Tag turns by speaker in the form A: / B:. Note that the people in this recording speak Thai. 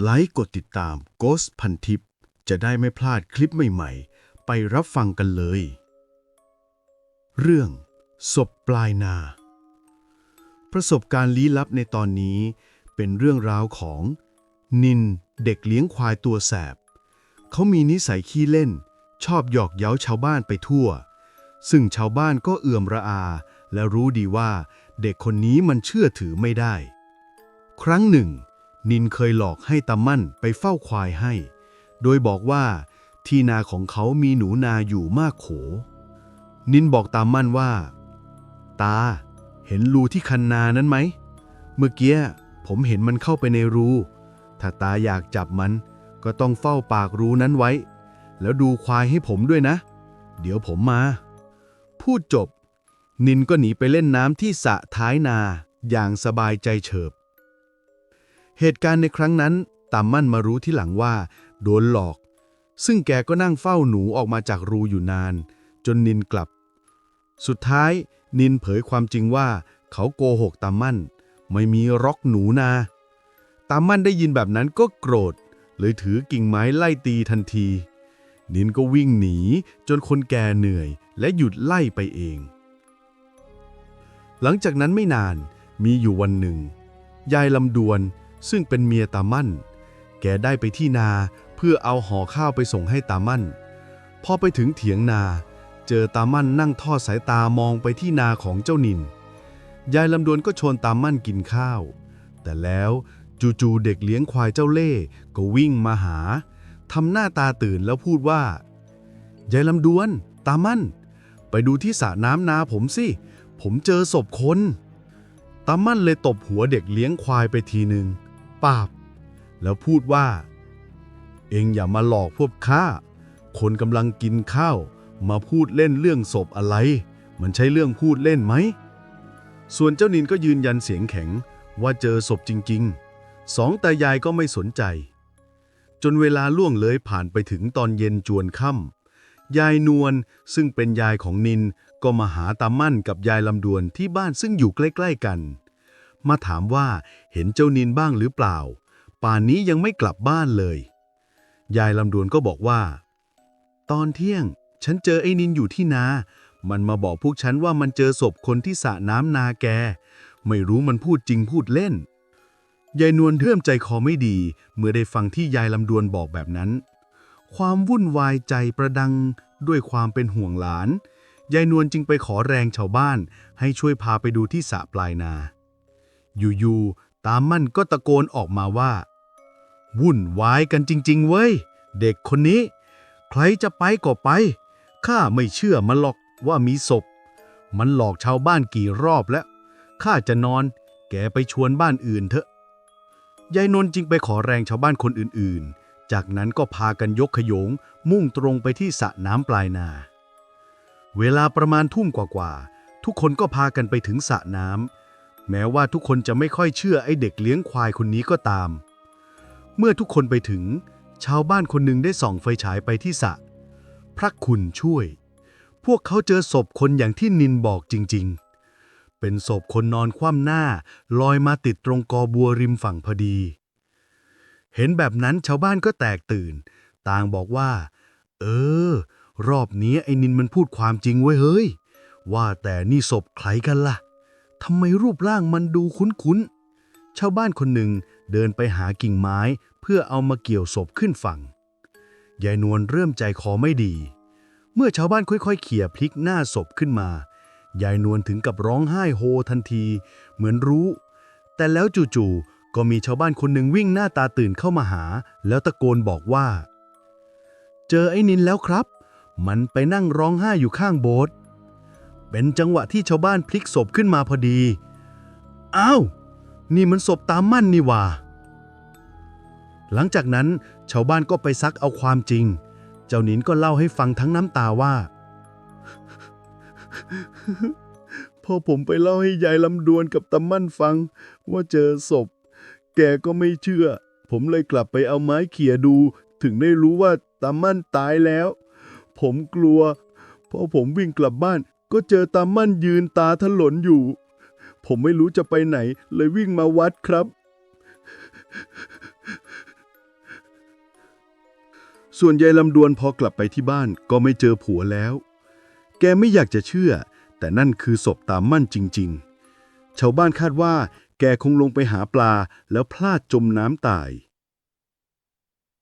A: ไลค์ กดติดตาม Ghost พันทิปจะได้ไม่พลาดคลิปใหม่ๆ ไปรับฟังกันเลย เรื่อง ศพปลายนา ประสบการณ์ลี้ลับในตอนนี้ เป็นเรื่องราวของ นินเด็กเลี้ยงควายตัวแสบ เขามีนิสัยขี้เล่น ชอบหยอกเย้าชาวบ้านไปทั่ว ซึ่งชาวบ้านก็เอื่อมระอา และรู้ดีว่า เด็กคนนี้มันเชื่อถือไม่ได้ ครั้งหนึ่ง นินเคยหลอกให้ตามั่นไปเฝ้าควายให้ โดยบอกว่าที่นาของเขามีหนูนาอยู่มากโข นินบอกตามั่นว่า ตา เห็นรูที่คันนานั้นไหม เมื่อกี้ผมเห็นมันเข้าไปในรู ถ้าตาอยากจับมัน ก็ต้องเฝ้าปากรูนั้นไว้ แล้วดูควายให้ผมด้วยนะ เดี๋ยวผมมา พูดจบ นินก็หนีไปเล่นน้ำที่สะท้ายนาอย่างสบายใจเฉิบ เหตุการณ์ในครั้งนั้นตามมั่นมารู้ที่หลังว่า โดนหลอก ซึ่งแกก็นั่งเฝ้าหนูออกมาจากรูอยู่นาน จนนินกลับ สุดท้ายนินเผยความจริงว่า เขาโกหกตามมั่น ไม่มีร็อกหนูนา ตามมั่นได้ยินแบบนั้นก็โกรธ เลยถือกิ่งไม้ไล่ตีทันที นินก็วิ่งหนี จนคนแก่เหนื่อย และหยุดไล่ไปเอง หลังจากนั้นไม่นานมีอยู่วันหนึ่ง ยายลำดวน ซึ่งเป็นเมียตามั่น แกได้ไปที่นาเพื่อเอาห่อข้าวไปส่งให้ตามั่น พอไปถึงเถียงนา เจอตามั่นนั่งทอดสายตามองไปที่นาของเจ้านิน ยายลำดวนก็ชวนตามั่นกินข้าว แต่แล้วจู่ๆเด็กเลี้ยงควายเจ้าเล่ก็วิ่งมาหาทำหน้าตาตื่นแล้วพูดว่า ยายลำดวน ตามั่น ไปดูที่สระน้ำนาผมสิ ผมเจอศพคน ตามั่นเลยตบหัวเด็กเลี้ยงควายไปทีหนึ่ง ปาบ แล้วพูดว่า เองอย่ามาหลอกพวกข้า คนกำลังกินข้าว มาพูดเล่นเรื่องศพอะไร มันใช่เรื่องพูดเล่นไหม ส่วนเจ้านินก็ยืนยันเสียงแข็งว่าเจอศพจริงๆ สองตายายก็ไม่สนใจ จนเวลาล่วงเลยผ่านไปถึงตอนเย็นจวนค่ำยายนวลซึ่งเป็นยายของนินก็มาหาตามั่นกับยายลำดวนที่บ้านซึ่งอยู่ใกล้ ๆ กัน มาถามว่าเห็นเจ้านินบ้างหรือเปล่า ป่านนี้ยังไม่กลับบ้านเลย ยายลำดวนก็บอกว่า ตอนเที่ยง ฉันเจอไอ้นินอยู่ที่นา มันมาบอกพวกฉันว่ามันเจอศพคนที่สระน้ำนาแก ไม่รู้มันพูดจริงพูดเล่น ยายนวลเริ่มใจคอไม่ดี เมื่อได้ฟังที่ยายลำดวนบอกแบบนั้น ความวุ่นวายใจประดังด้วยความเป็นห่วงหลานยายนวลจึงไปขอแรงชาวบ้านให้ช่วยพาไปดูที่สระปลายนา อยู่ๆ ตามมั่นก็ตะโกนออกมาว่า วุ่นวายกันจริง ๆ เว้ย เด็กคนนี้ ใครจะไปก็ไป ข้าไม่เชื่อมันหรอกว่ามีศพ มันหลอกชาวบ้านกี่รอบแล้ว ข้าจะนอน แกไปชวนบ้านอื่นเถอะ ยายนนท์จึงไปขอแรงชาวบ้านคนอื่นๆ จากนั้นก็พากันยกขยง มุ่งตรงไปที่สระน้ำปลายนา เวลาประมาณทุ่มกว่าๆ ทุกคนก็พากันไปถึงสระน้ำ แม้ว่าทุกคนจะไม่ค่อยเชื่อไอ้เด็กเลี้ยงควายคนนี้ก็ตาม เมื่อทุกคนไปถึง ชาวบ้านคนหนึ่งได้ส่องไฟฉายไปที่สระพระคุณช่วย พวกเขาเจอศพคนอย่างที่นินบอกจริง ๆ เป็นศพคนนอนคว่ำหน้า ลอยมาติดตรงกอบัวริมฝั่งพอดี เห็นแบบนั้นชาวบ้านก็แตกตื่น ต่างบอกว่า เออ รอบนี้ไอ้นินมันพูดความจริงไว้เฮ้ย ว่าแต่นี่ศพใครกันล่ะ ทำไมรูปร่างมันดูคุ้นๆ ชาวบ้านคนหนึ่งเดินไปหากิ่งไม้เพื่อเอามาเกี่ยวศพขึ้นฝั่ง ยายนวลเริ่มใจคอไม่ดี เมื่อชาวบ้านค่อยๆ เขี่ยพลิกหน้าศพขึ้นมา ยายนวลถึงกับร้องไห้โฮทันที เหมือนรู้ แต่แล้วจู่ๆ ก็มีชาวบ้านคนหนึ่งวิ่งหน้าตาตื่นเข้ามาหา แล้วตะโกนบอกว่า เจอไอ้นินแล้วครับ มันไปนั่งร้องไห้อยู่ข้างโบสถ์ เป็นจังหวะที่ชาวบ้านพลิกศพขึ้นมาพอดี อ้าว นี่มันศพตามมั่นนี่ว่า หลังจากนั้นชาวบ้านก็ไปซักเอาความจริง เจ้าหนินก็เล่าให้ฟังทั้งน้ำตาว่า พอผมไปเล่าให้ยายลำดวนกับตามั่นฟัง ว่าเจอศพ แกก็ไม่เชื่อ ผมเลยกลับไปเอาไม้เขี่ยดู ถึงได้รู้ว่าตามั่นตายแล้ว ผมกลัวพอผมวิ่งกลับบ้าน ก็เจอตามั่นยืนตาถลนอยู่ ผมไม่รู้จะไปไหน เลยวิ่งมาวัดครับ ส่วนยายลำดวนพอกลับไปที่บ้านก็ไม่เจอผัวแล้ว แกไม่อยากจะเชื่อ แต่นั่นคือศพตามั่นจริง ๆ ชาวบ้านคาดว่า แกคงลงไปหาปลาแล้วพลาดจมน้ำตาย